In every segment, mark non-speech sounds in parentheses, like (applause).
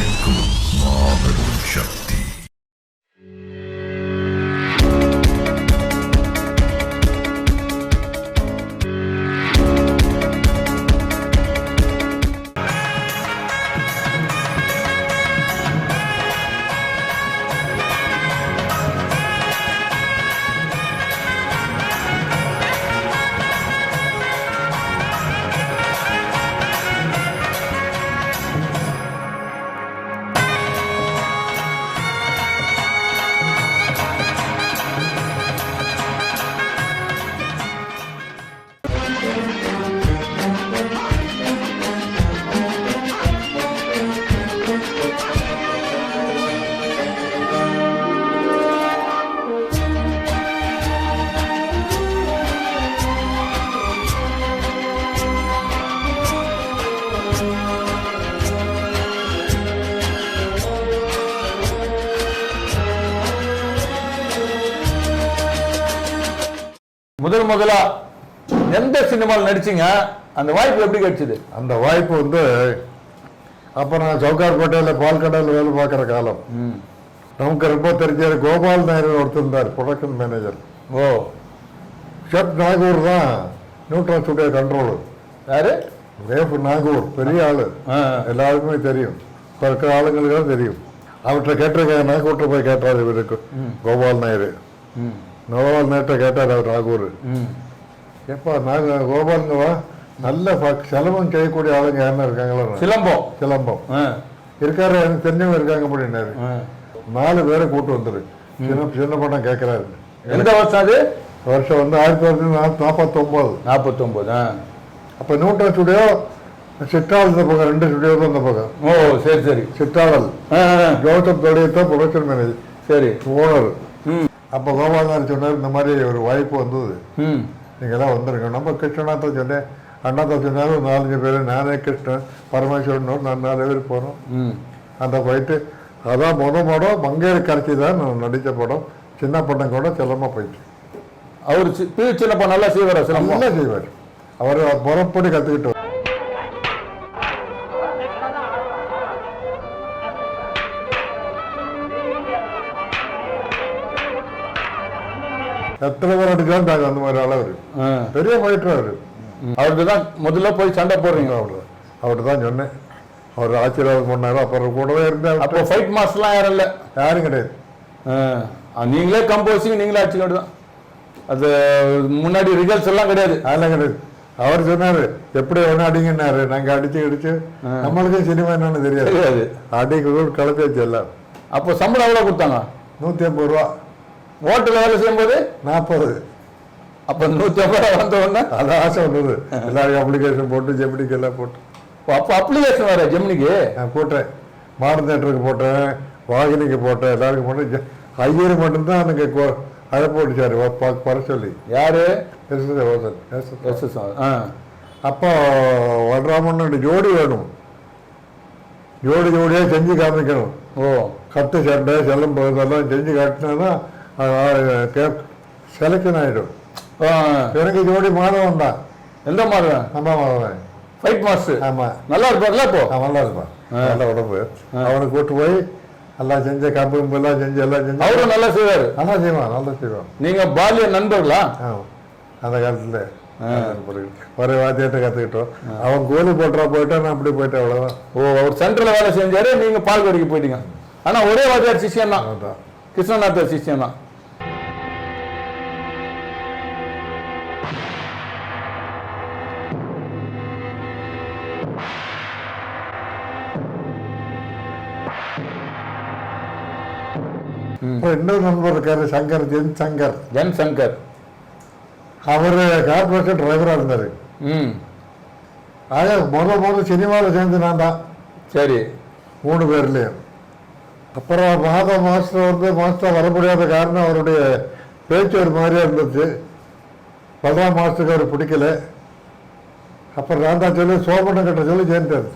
கேட்கும் மாபெரும் சக்தி முதல் முதலா எந்த சினிமாவில் நடிச்சீங்க? அந்த வாய்ப்பு எப்படி கிடைச்சது? அந்த வாய்ப்பு வந்து அப்போ நான் சவுகார்பேட்டையில் பால்கடையில் வேலை பார்க்குற காலம். நமக்கு ரொம்ப தெரிஞ்ச கோபால் நாயர் ஒருத்தர் இருந்தார் ப்ரொடக்ஷன் மேனேஜர் ஓ. ஷெப் நாகூர் தான் நியூட்ரல் ஸ்டுடியோ கண்ட்ரோலர் யாரு? வேஃப் நாகூர் பெரிய ஆளு. எல்லாருக்குமே தெரியும். இப்போ இருக்கிற ஆளுங்களுக்கு தெரியும். அவர்கிட்ட கேட்டிருக்காங்க நாகூர்கிட்ட போய் கேட்டார் இவருக்கு. கோபால் நாயர் கோபால் நாயர்கிட்ட கேட்டார் அவர் நாகூர் ம். எப்பா நாக கோபாலுங்கவா நல்ல செலவம் செய்யக்கூடிய ஆளுங்க யாருன்னா இருக்காங்களா? சிலம்பம். சிலம்பம். இருக்காரு எனக்கு தெரிஞ்சவங்க இருக்காங்க அப்படின்னாரு. நாலு பேரை கூட்டு வந்துரு. சின்ன சின்ன படம் கேட்கிறாரு எந்த வருஷம் அது? வருஷம் வந்து ஆயிரத்தி தொள்ளாயிரத்தி நாற்பத்தொம்போது நாற்பத்தொம்பது ஆ அப்போ நியூட்ரல் ஸ்டுடியோ சிற்றாள் இந்த பக்கம் ரெண்டு ஸ்டுடியோ தான் இந்த பக்கம். ஓ சரி சரி. ஆ, ஜோசப் தொழியத்தான் ப்ரொடக்ஷன் மேனேஜர் சரி. ஓனர் அப்போ கோபாலநாதன் சொன்னார் இந்த மாதிரி ஒரு வாய்ப்பு வந்தது. ம். நீங்களாம் வந்துருங்க நம்ம கிருஷ்ணனாத்தான் சொன்னேன். அண்ணாத்தா சொன்னார் ஒரு நாலஞ்சு பேர் நானே கிருஷ்ணன் பரமேஸ்வரன் நான் நாலு பேர் போனோம். அந்த போயிட்டு அதான் முத படம் மங்கையர் கரைச்சி தான் நான் நடித்த படம். சின்ன படம் கூட செல்லமாக போயிடுச்சு அவர் சி- பி சின்னப்பா நல்லா செய்வாரா நல்லா செய்வார். அவர் முறப்படி கற்றுக்கிட்டு எத்தனை பேர் தாங்க அந்த மாதிரி அளவு பெரிய ஃபைட்டர் அவர். அவர்கிட்ட தான் முதல்ல போய் சண்டை போடுறீங்க அவர். அவர்கிட்ட தான் சொன்னேன். அவர் ஆசீர்வாதம் பண்ணாரு அப்புறம் கூடவே இருந்தேன். அப்போ ஃபைட் மாஸ்டர்லாம் யாரும் இல்லை? யாரும் கிடையாது. நீங்களே கம்போசிங் நீங்களே அடிச்சுக்க வேண்டியதான் அது முன்னாடி ரிகல்ஸ் எல்லாம் கிடையாது. அதெல்லாம் கிடையாது. அவர் சொன்னாரு எப்படி ஒன்று அடிங்கன்னாரு. நாங்கள் அடிச்சு அடிச்சு நம்மளுக்கும் சினிமா என்னன்னு தெரியாது. அடிக்க கலப்பாச்சு எல்லாம். அப்போ சம்பளம் எவ்வளோ கொடுத்தாங்க? நூற்றி ஐம்பது ரூபா. ஹோட்டலில் வேலை செய்யும்போது நாற்பது. அப்போ நூற்றி ஐம்பது ரூபா வந்த உடனே? அது ஆசை வந்தது எல்லாருக்கும் அப்ளிகேஷன் போட்டு ஜெமினிக்கு எல்லாம் போட்டு. அப்போ அப்ளிகேஷன் வேற ஜெமினிக்கு நான் போட்டேன். மாடர்ன் தேட்டருக்கு போட்டேன் வாகினிக்கு போட்டேன் எல்லாருக்கும் போட்டேன். ஐயர் மட்டும்தான் எனக்கு கொ- அழைப்பு ஓடிச்சாரு வ- ப- வர சொல்லி. யாரு? எஸ் எஸ் ஓசன் எஸ் எஸ் எஸ் எஸ் ஆ. அப்போ வளராமன்னு ஜோடி வேணும். ஜோடி ஜோடியாக செஞ்சு காமிக்கணும். ஓ. கட்டு சண்டை செல்லம் இதெல்லாம் செஞ்சு காட்டினா ஆ, எனக்கு ஜோடி மாதவன் தான் எந்த மாதிரி நம்ம மாதவன் ஃபைட் மாஸ்டர் ஆமாம் நல்லா இருப்பார்ல இப்போ நல்லா இருப்பான் நல்ல உடம்பு அவனை கூட்டு போய் எல்லாம் செஞ்ச கம்பு எல்லாம் செஞ்சு எல்லாம் செஞ்சு அவரும் நல்லா செய்வாரு நல்லா செய்வான் நல்லா செய்வான் நீங்க பாலிய நண்பர்களா அந்த காலத்தில் ஒரே வாத்தியாட்ட கற்றுக்கிட்டோம் அவன் கோலி போட்டுறா போயிட்டா நான் அப்படி போயிட்டேன் அவ்வளோதான் ஓ அவர் சென்ட்ரல் வேலை செஞ்சாரு நீங்க பால்கடிக்கு போயிட்டீங்க ஆனா ஒரே வாத்தியார் சிஷ்யன் தான் அதான் கிருஷ்ணநாத்தர் சிஷ்யன் தான் இன்னொரு நண்பர் இருக்காரு சங்கர் ஜென் சங்கர். ஜன் சங்கர். அவர் கார்பரேஷன் டிரைவராக இருந்தார். ம். ஆக முத முத சினிமாவில் சேர்ந்து நான் தான். சரி. மூணு பேர்லேயும். அப்புறம் மாதா மாஸ்டர் வந்து மாஸ்டர் வர முடியாத காரணம் அவருடைய பேச்சு ஒரு மாதிரியா இருந்துச்சு. பலராம் மாஸ்டருக்கு அவர் பிடிக்கல. அப்புறம் நான் தான் சொல்லி சோமண்ணன் கிட்ட சொல்லி சேர்ந்தார்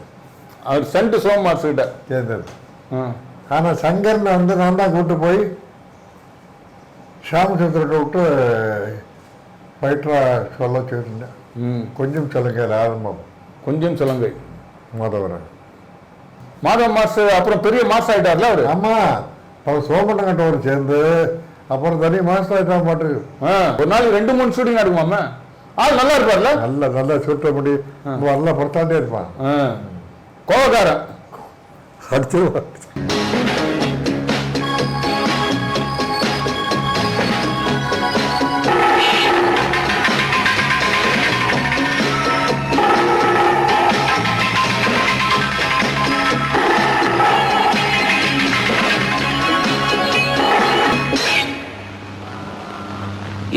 அவர் சென்ட் சோம் மாஸ்டர் கிட்ட சேர்ந்தார் ம். ஆனால் சங்கர்னை வந்து நான் தான் கூட்டு போய் ஷாமச்சந்திரத்தை விட்டு ஃபைட்டராக சொல்ல சொல்லியிருந்தேன் ம். கொஞ்சம் சொல்லுங்க ஆரம்பம். கொஞ்சம் சொல்லுங்க மாதவரன். மாதவ் மாஸ்டர் அப்புறம் பெரிய மாஸ்டர் ஆயிட்டார்ல அவரு? ஆமா அவர் சோமண்ணங்கிட்டோடு சேர்ந்து அப்புறம் தனி மாஸ்டர் ஆயிட்டான் பாட்டு ஒரு நாளைக்கு ரெண்டு மூணு ஷூட்டிங் நடக்குமாம ஆள் நல்லா இருப்பார்ல? நல்ல நல்ல சுட்ட முடி நல்லா பொறுத்தாண்டே இருப்பான். ஆ. கோவக்காரன். அடுத்து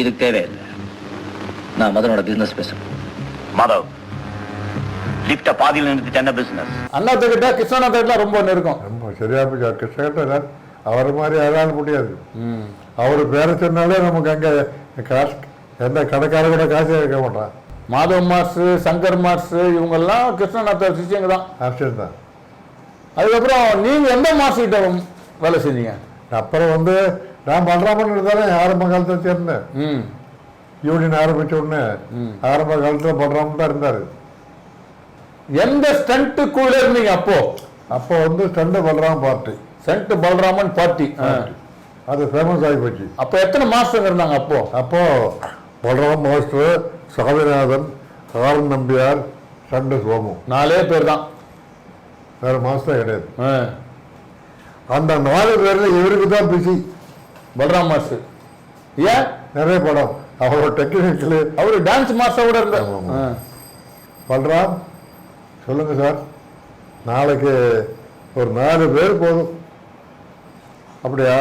இது தேவையில்லை. நான் மதனோட பிசினஸ் பேசுறேன். மாதவ் லிப்ட பாதியில் நிறுத்திட்டு என்ன பிசினஸ் அண்ணாத்த கிட்ட கிருஷ்ணாத்த கிட்ட ரொம்ப நெருக்கம் ரொம்ப சரியா போய் கிருஷ்ணகிட்ட அவர் மாதிரி யாராலும் முடியாது. அவர் பேரை சொன்னாலே நமக்கு அங்க காசு எந்த கடைக்கார கூட காசே இருக்க மாட்டான். மாதவ் மாஸ்டர் சங்கர் மாஸ்டர் இவங்கெல்லாம் கிருஷ்ணநாத்த சிஷியங்க தான். ஆச்சரியம் தான். அதுக்கப்புறம் நீங்க எந்த மாஸ்டர் கிட்ட வேலை செஞ்சீங்க? அப்புறம் வந்து நான் பலராமன் இருந்தாலே ஆரம்ப காலத்துல சேர்ந்தேன் யூனியன் ஆரம்பிச்ச உடனே ஆரம்ப காலத்துல பலராமன் தான் இருந்தாரு. எந்த ஸ்டண்ட் கூட இருந்தீங்க அப்போ? அப்போ வந்து ஸ்டண்டு பலராம பார்ட்டி சென்ட் பலராமன் பார்ட்டி அது ஃபேமஸ் ஆகி போச்சு. அப்போ எத்தனை மாஸ்டர் இருந்தாங்க அப்போ? அப்போ பலராம் மாஸ்டர் சாமிநாதன் ஆரன் நம்பியார் சண்டு சோமு. நாலே பேர் தான். வேற மாஸ்டர் கிடையாது. அந்த நாலு பேர்ல இவருக்கு தான் பிஸி பலராம் மாஸ்டர் ஏன்? நிறைய படம். அவரோட டெக்னிக்கலு அவரு டான்ஸ் மாஸ்டர் கூட இருந்தார். பல்ராம் சொல்லுங்க சார். நாளைக்கு ஒரு நாலு பேர் போதும். அப்படியா?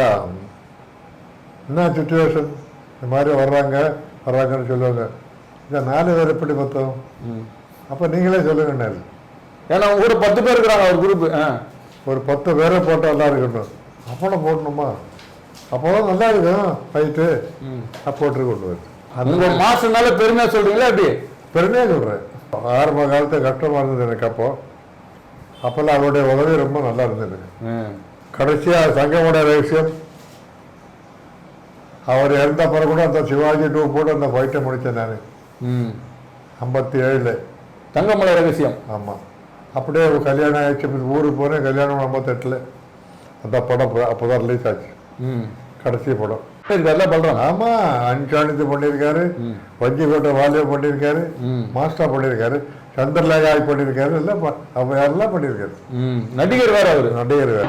என்ன சுச்சுவேஷன் இந்த மாதிரி வர்றாங்க வர்றாங்கன்னு சொல்லுவாங்க. இந்த நாலு பேர் எப்படி மொத்தம்? அப்போ நீங்களே சொல்லுங்கன்னாரு ஏன்னா கூட பத்து பேர் இருக்கிறாங்க ஒரு குரூப் ஒரு பத்து பேரை போட்டால் நல்லா இருக்கட்டும். அப்பளம் போடணுமா? அப்போதான் நல்லா இருக்கும் ஃபைட்டு போட்டு கொண்டு வருது உங்க மாஸ்டர்னால பெருமையா சொல்றீங்களா எப்படி? பெருமையாக சொல்கிறேன் ஆரம்ப காலத்து கஷ்டமாக இருந்தது எனக்கு அப்போ. அப்போல்லாம் அவருடைய உதவி ரொம்ப நல்லா இருந்தது. ம். கடைசியாக சங்கமோட ரகசியம் அவர் இறந்த பிறகு கூட அந்த சிவாஜி டூ போட்டு அந்த ஃபைட்டை முடித்தேன் நான். ம். ஐம்பத்தி ஏழில் தங்கமலை ரகசியம். ஆமாம் அப்படியே ஒரு கல்யாணம் ஆயிடுச்சு. ஊருக்கு போனேன். கல்யாணம் ஐம்பத்தெட்டில். அந்த படம் அப்போ தான் ரிலீஸ் ஆச்சு. கடைசி படம். இதெல்லாம் பண்றோம். ஆமா அன்சாணித்து பண்ணியிருக்காரு. வஞ்சிக்கோட்டை வாலியம் பண்ணியிருக்காரு. மாஸ்டர் பண்ணியிருக்காரு. சந்திரலேகாய் பண்ணியிருக்காரு. எல்லாம் ப- அவ எல்லாம் பண்ணியிருக்காரு. ம். நடிகர் வேற அவரு. நடிகர் வேற.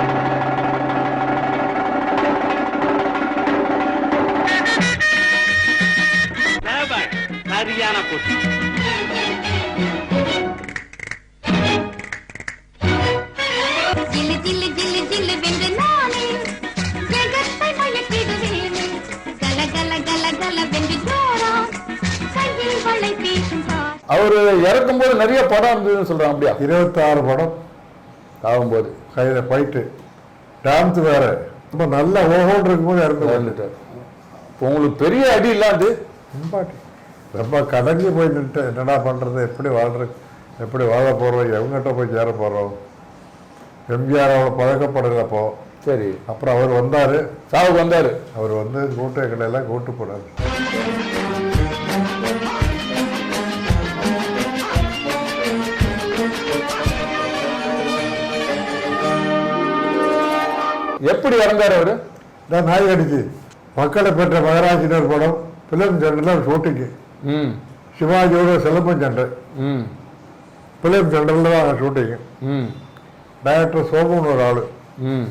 நிறைய படம் இருந்ததுன்னு சொல்றாங்க அப்படியா? இருபத்தாறு படம் ஆகும்போது. கையில் ஃபைட்டு டான்ஸ் வேற. ரொம்ப நல்ல ஓஹோன்னு இருக்கும்போது இறந்து போயிட்டு இப்போ உங்களுக்கு பெரிய அடி இல்லாது இம்பாட்டி ரொம்ப கடைஞ்சி போய் நின்று என்னடா பண்ணுறது எப்படி வாழ்றது எப்படி வாழ போகிறோம் எவங்கிட்ட போய் சேர போகிறோம் எம்ஜிஆர் அவரை பழக்கப்படலை அப்போ சரி. அப்புறம் அவர் வந்தார். சாவுக்கு வந்தாரு. அவர் வந்து கூட்ட கடையெல்லாம் கூட்டு போனார் எப்படி இறந்தாரு அவரு? நான் நாய் அடிச்சு மக்களை பெற்ற மகராஜினர் படம் பிலிம் சென்டரில் ஷூட்டிங்கு ம். சிவாஜியோட சிலம்பம் சண்டை ம். பிலிம் சென்டரில் தான் ஷூட்டிங்கு ம். டைரக்டர் சோமுன்னு ஒரு ஆள். ம்.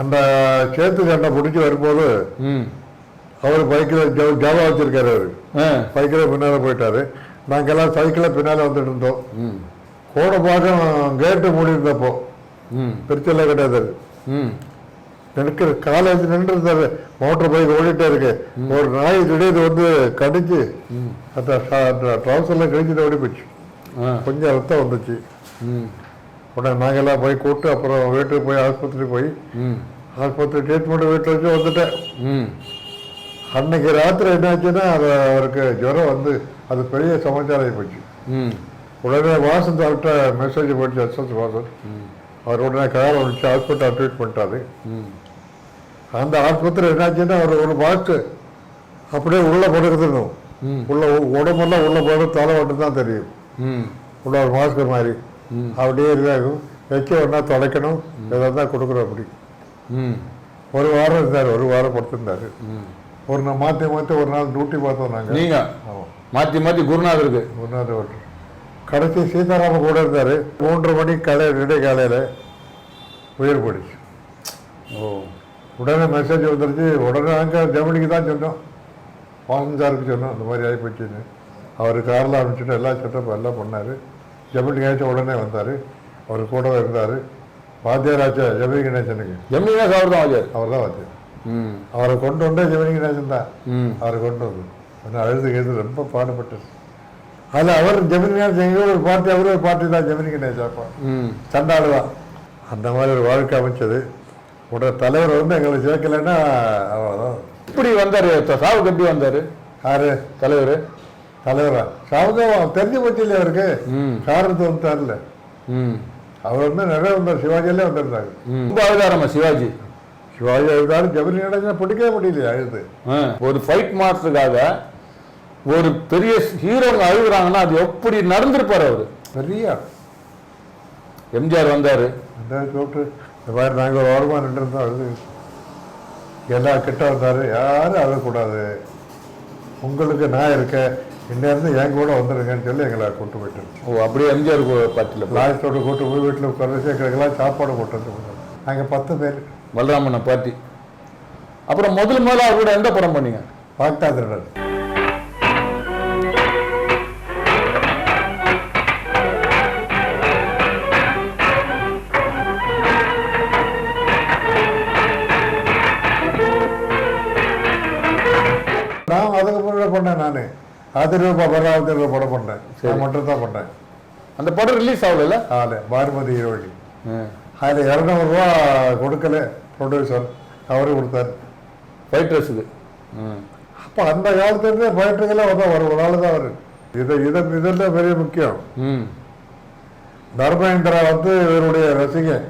அந்த சேத்து சண்டை பிடிச்சி வரும்போது ம். அவர் பைக்கில் ஜாவா வச்சிருக்காரு அவர். பைக்கில் பின்னால் போயிட்டாரு. நாங்கெல்லாம் சைக்கிளில் பின்னால் வந்துட்டு இருந்தோம். ம். கூட பார்க்க கேட்டு மூடி இருந்தப்போ ம். திருச்செல்லாம் கிடையாது அது. ம். எனக்கு காலேஜ் நின்று இருந்தாரு மோட்டர் பைக் ஓடிட்டே இருக்கு. ஒரு நாய் திடீர்னு வந்து கடிச்சு அந்த ட்ரௌசர்லாம் கழிச்சு ஓடி போச்சு. கொஞ்சம் ரத்தம் வந்துச்சு. ம். உடனே நாங்கெல்லாம் போய் கூப்பிட்டு அப்புறம் வீட்டுக்கு போய் ஆஸ்பத்திரி போய் ம். ஆஸ்பத்திரி ட்ரீட்மெண்ட் வீட்டில் வச்சு வந்துட்டேன். ம். அன்னைக்கு ராத்திரி என்னாச்சுன்னா அது அவருக்கு ஜுரம் வந்து அது பெரிய சமாச்சாரம் போச்சு. ம். உடனே வாசன் அவர்கிட்ட மெசேஜ் போச்சு எஸ்எஸ் வாசன். அவர் உடனே காரம் வந்துச்சு ஹாஸ்பிட்டல் ட்ரீட் பண்ணிட்டாரு. ம். அந்த ஆஸ்பத்திரி என்னாச்சுன்னா அவர் ஒரு மாஸ்டர் அப்படியே உள்ள படுக்கிறதுணும் ம். உள்ள உடம்பெல்லாம் உள்ள போட தலை மட்டும் தான் தெரியும். ம். உள்ள ஒரு மாஸ்கர் மாதிரி. அப்படியே இதாகும் வைக்க ஒன்றா தொலைக்கணும் இதை தான் கொடுக்குறோம் அப்படி. ம். ஒரு வாரம் இருந்தார். ஒரு வாரம் படுத்திருந்தாரு. ஒரு நாள் மாற்றி மாற்றி ஒரு நாள் டியூட்டி பார்த்தோம் நாங்கள் நீங்க? ஆமாம் மாத்தி மாத்தி குருநாதருக்கு. ஓட்டு கடைசி சீதாராம கூட இருந்தார். மூன்று மணி காலை ரெண்டே காலையில் உயிர் போயிடுச்சு. ஓ உடனே மெசேஜ் வந்துருச்சு. உடனே அங்கே ஜெமினிக்கு தான் சொன்னோம். வாசந்தாருக்கு சொன்னோம். இந்த மாதிரி ஆகி போச்சுன்னு அவர் காரில் அனுப்பிச்சிட்டு எல்லா செட்டப் எல்லாம் பண்ணார். ஜெமினி கணேசன் உடனே வந்தார். அவர் கூட இருந்தார். வாத்தியாராச்சா? ஜெமினி கணேசனுக்கு. ஜெமினி அவர் தான் வாஜர் அவர் தான் வாத்தியார். ம். அவரை கொண்டு வந்தே ஜெமினி கணேசன் தான். ம். அவரை கொண்டு வந்து அழுது கேது ரொம்ப பாடுபட்டது. அதில் அவர் ஜெமினி கணேசன் எங்களோட ஒரு பார்ட்டி அவரும் ஒரு பார்ட்டி தான் ஜெமினி சண்டாளு தான் அந்த மாதிரி ஒரு வாழ்க்கை அமைச்சது. உடனே தலைவர் வந்து எங்களை சேர்க்கலைன்னா அவ்வளோதான் இப்படி வந்தாரு சாவுக்கு எப்படி வந்தாரு? யாரு? தலைவர்? தலைவரா? சாவதம் தெரிஞ்சு போச்சு இல்லையா அவருக்கு. காரணத்தை வந்துட்டார்ல அவர் வந்து நிறைய வந்தார் சிவாஜியிலே வந்திருந்தாங்க. ரொம்ப அழுதாரம்மா சிவாஜி? சிவாஜி அழுதாரு ஜெமினி கணேசன் பிடிக்கவே முடியலையே அழுது. ஆ, ஒரு ஃபைட் மாஸ்டருக்காக ஒரு பெரிய ஹீரோங்க அழுகுறாங்கன்னா அது எப்படி நடந்திருப்பாரு அவரு? பெரிய. எம்ஜிஆர் வந்தாரு. கூப்பிட்டு இந்த மாதிரி நாங்கள் ஒரு ஓரமாக நின்றுருந்தோம் அழுது. எல்லாம் கிட்ட வந்தார் யாரும் அழக்கூடாது உங்களுக்கு நான் இருக்கேன் இன்னிருந்து என் கூட வந்துடுங்கன்னு சொல்லி எங்களை கூட்டு போயிட்டு ஓ அப்படியே எம்ஜிஆர் பார்ட்டியில் லாஸ்டோட கூட்டு போய். வீட்டில் உட்கார எங்களுக்கெல்லாம் சாப்பாடு போட்டு வந்து நாங்கள் பத்து பேர். பலராமண்ண பார்ட்டி அப்புறம் முதல் முதல்ல அவர் கூட எந்த படம் பண்ணீங்க? பாக்டா திருடன் நான். அதுக்கு முன்னாடி பண்ணேன் நான் ஆதிரூபா பராவதி படம் பண்ணேன். நான் மட்டும் தான் பண்ணேன். அந்த படம் ரிலீஸ் ஆகல. ஆளு பாரமதி ஹீரோயினி அதில் இரநூறுவா கொடுக்கல ப்ரொடியூசர் அவரு கொடுத்தாரு. ஃபைட்டர்ஸுக்கு அப்போ அந்த காலத்துலேருந்தே ஃபைட்டருக்கெல்லாம் வந்து ஒரு ஒரு ஆள் தான் அவர் இது இதை இதெல்லாம் பெரிய முக்கியம். தர்மேந்திரா வந்து இவருடைய ரசிகன்.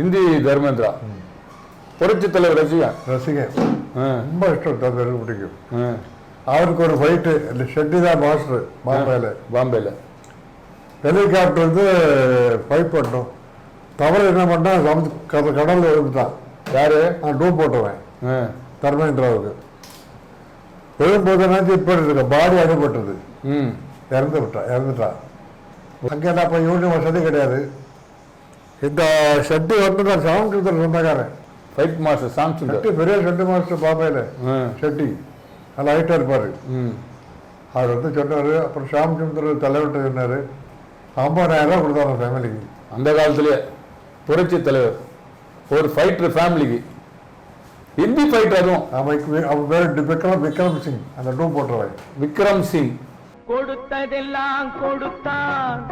இந்தி தர்மேந்திரா. புரட்சி தலைவர் ரசிகன். ரசிகன். ரொம்ப இஷ்டம். பிடிக்கும். அவருக்கு ஒரு ஃபைட்டு இந்த ஷெட்டி தான் மாஸ்டர் பாம்பேல பாம்பேல ஹெலிகாப்டர் வந்து ஃபைட் பண்ணோம். தவறு என்ன பண்ணா கட- கடல்ல விழுந்துட்டான். யாரு? நான் டூ போட்டுவேன் தர்மேந்திராவுக்கு. விழும்போது நினைச்சு இப்போ இருக்கு பாடி அடிபட்டது ம். இறந்து விட்டா இறந்துட்டா. அங்கே நான் இப்போ யூனியன் வசதி கிடையாது. இந்த ஷெட்டி வந்து நான் சாமகிருத்தர் சொந்தக்காரன். ஃபைட் மாஸ்டர் ஷெட்டி பெரிய ஷெட்டி மாஸ்டர் பாம்பேல ஷெட்டி நல்லா ஹைட்டாக இருப்பார். ம் அவர் வந்து சொன்னார் அப்புறம் ஷாம்சுந்தர் தலைவர்கிட்ட சொன்னார் ஐம்பதாயிரம் கொடுத்தாங்க ஃபேமிலிக்கு அந்த காலத்திலேயே புரட்சி தலைவர் ஒரு ஃபைட்டர் ஃபேமிலிக்கு ஹிந்தி ஃபைட் அதுவும். அவன் அவன் பேர் விக்ரம் விக்ரம் சிங் அந்த டூ போட்டுருவான் விக்ரம் சிங். கொடுத்ததெல்லாம் கொடுத்தான்.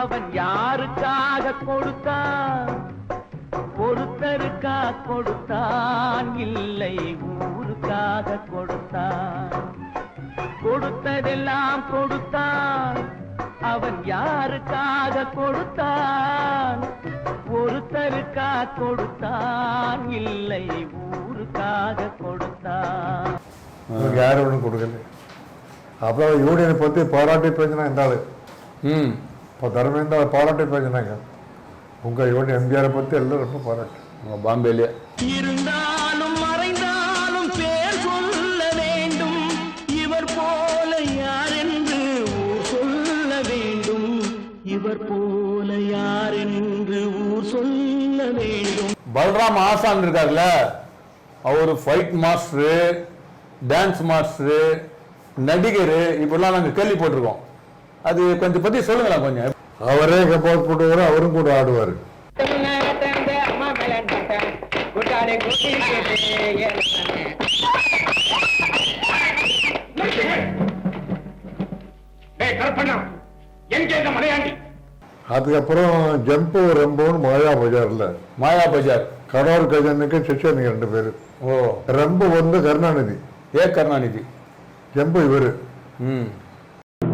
அவன் யாருக்காக கொடுத்தான்? ஒருத்தருக்கா கொடுத்தான்? இல்லை ஊருக்காக கொடுத்தான். கொடுத்ததெல்லாம் கொடுத்தான். அவன் யாருக்காக கொடுத்தான்? ஒருத்தருக்கா கொடுத்தான். இல்லை ஊருக்காக கொடுத்தான். யாரும் ஒன்றும் கொடுக்கல. அப்புறம் யூனியனை பற்றி பாராட்டி பேசினா இந்த ஆளு. ம். இப்போ தர்மேந்திரா பாராட்டி பேசினாங்க. உங்கள் யூனியன் எம்ஜிஆரை பற்றி எல்லாம் ரொம்ப பாராட்டு. உங்க பாம்பேலயே பல்ராம் ஆசான் இருக்கார்ல அவர் ஃபைட் மாஸ்டரு டான்ஸ் மாஸ்டரு நடிகர் இப்படிலாம் நாங்கள் கேள்விப்பட்டிருக்கோம். அது கொஞ்சம் பற்றி சொல்லுங்களேன் கொஞ்சம். அவரே கம்போஸ் பண்ணுவார் அவரும் கூட ஆடுவார். எங்க இந்த மலையாண்டி? அதுக்கப்புறம் ஜம்பு ரெம்போன்னு மாயா பஜாரில். மாயா பஜார். கடவுள் கஜனுக்கு சிஷ்யனுங்க ரெண்டு பேர். ஓ. ரெம்பு வந்து கருணாநிதி. ஏ கருணாநிதி? ஜம்பு இவர். ம்.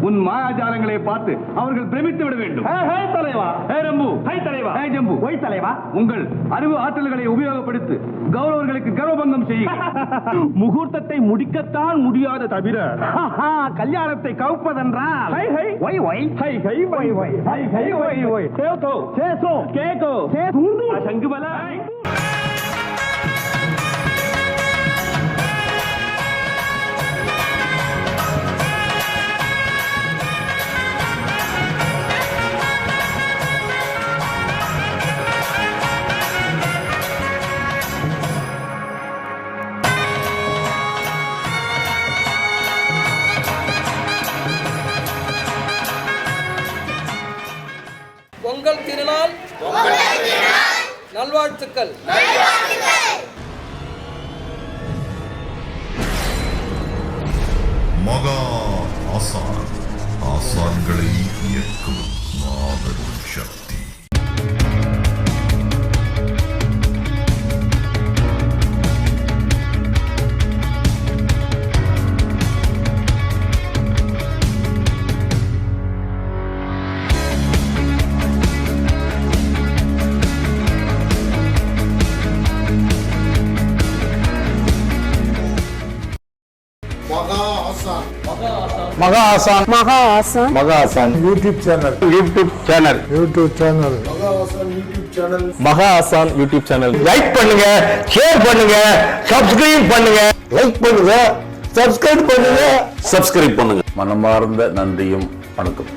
உன் மாயாஜாலங்களை பார்த்து அவர்கள் பிரமித்து விட வேண்டும். தலைவா. ஹே ரம்பு. ஹை தலைவா. ஹே ஜம்பு. ஒய் தலைவா. உங்கள் அறிவு ஆற்றல்களை உபயோகப்படுத்தி கௌரவர்களுக்கு கர்வபங்கம் செய்யுங்கள் (laughs) முகூர்த்தத்தை முடிக்கத்தான் முடியாத தவிர கல்யாணத்தை கவுப்பதென்றால். ஹை ஹை. ஒய் ஒய் ஹை ஹை ஒய் ஒய் ஹை ஹை ஒய் ஒய் சேதோ சேசோ கேகோ சே சங்குபல பொங்கல் திருநாள். நல்வாழ்த்துக்கள். மகா ஆசான். ஆசான்களை இயக்கும் மாபெரும் சக்தி. மகா ஆசான் Maha Asan Maha Asan YouTube channel YouTube channel YouTube channel Maha Asan YouTube channel like பண்ணுங்க ஷேர் பண்ணுங்க சப்ஸ்கிரைப் பண்ணுங்க. லைக் பண்ணுங்க சப்ஸ்கிரைப் பண்ணுங்க. சப்ஸ்கிரைப் பண்ணுங்க. மனமார்ந்த நன்றியும் வணக்கம்.